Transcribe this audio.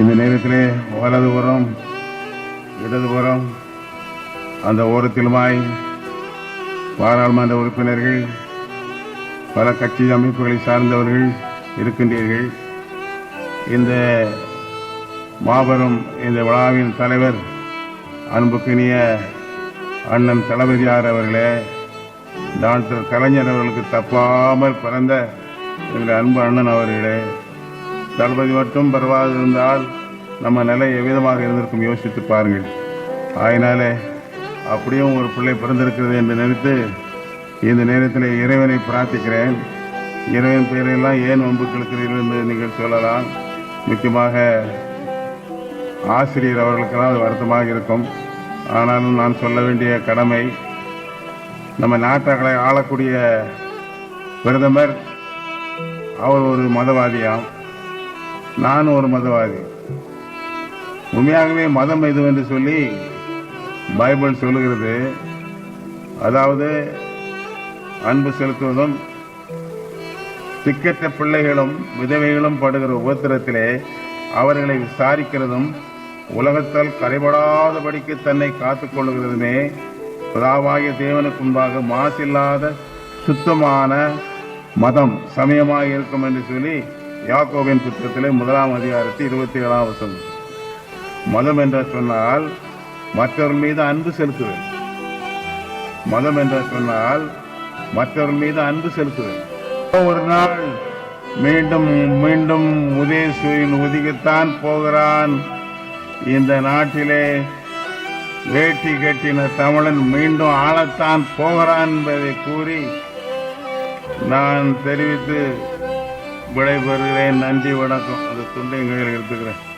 இந்த நேரத்திலே வலதுபுறம் இடதுபுறம் அந்த ஓரத்திலுமாய் பாராளுமன்ற உறுப்பினர்கள் பல கட்சி அமைப்புகளை சார்ந்தவர்கள் இருக்கின்றீர்கள். இந்த மாபெரும் இந்த விழாவின் தலைவர் அன்புக்கினிய அண்ணன் தளபதியார் அவர்களே டாக்டர் கலைஞர் அவர்களுக்கு தப்பாமல் பிறந்த எங்கள் அன்பு அண்ணன் அவர்களே தளபதி மட்டும் பரவாது இருந்தால் நம்ம நிலை எவ்விதமாக இருந்திருக்கும் யோசித்து பாருங்கள். ஆயினாலே அப்படியும் ஒரு பிள்ளை பிறந்திருக்கிறது என்று நினைத்து இந்த நேரத்தில் இறைவனை பிரார்த்திக்கிறேன். இறைவன் பெயரெல்லாம் ஏன் வம்பு கிழக்கிறீர்கள் என்று நீங்கள் சொல்லலாம். முக்கியமாக ஆசிரியர் அவர்களுக்கெல்லாம் அது வருத்தமாக இருக்கும். ஆனாலும் நான் சொல்ல வேண்டிய கடமை நம்ம நாட்டை ஆளக்கூடிய பிரதமர் அவர் ஒரு மதவாதியாம். நான் ஒரு மதவாதி. உண்மையாகவே மதம் எது என்று சொல்லி பைபிள் சொல்லுகிறது. அதாவது அன்பு செலுத்துவதும் திக்கற்ற பிள்ளைகளும் விதவைகளும் படுகிற உபத்திரத்திலே அவர்களை விசாரிக்கிறதும் உலகத்தால் கரைபடாதபடிக்கு தன்னை காத்துக்கொள்கிறதுமே பிதாவாகிய தேவனுக்கு முன்பாக மாசில்லாத சுத்தமான மதம் சமயமாக இருக்கும் என்று சொல்லி யாக்கோபின் புத்தகத்திலே முதலாம் அதிகாரத்தில் இருபத்தி ஏழாம் வசனம். மதம் என்று சொன்னால் மற்றவர் மீது அன்பு செலுத்துவேன். மதம் என்று சொன்னால் மற்றவர் மீது அன்பு செலுத்துவேன். ஒரு நாள் மீண்டும் மீண்டும் உதயசூரியன் உதிக்கத்தான் போகிறான். இந்த நாட்டிலே வேட்டி கட்டின தமிழன் மீண்டும் ஆளத்தான் போகிறான் என்பதை கூறி நான் தெரிவித்து விடைபெறுகிறேன். நன்றி வணக்கம். அந்த துண்டை கையில் எடுத்துக்கிறேன்.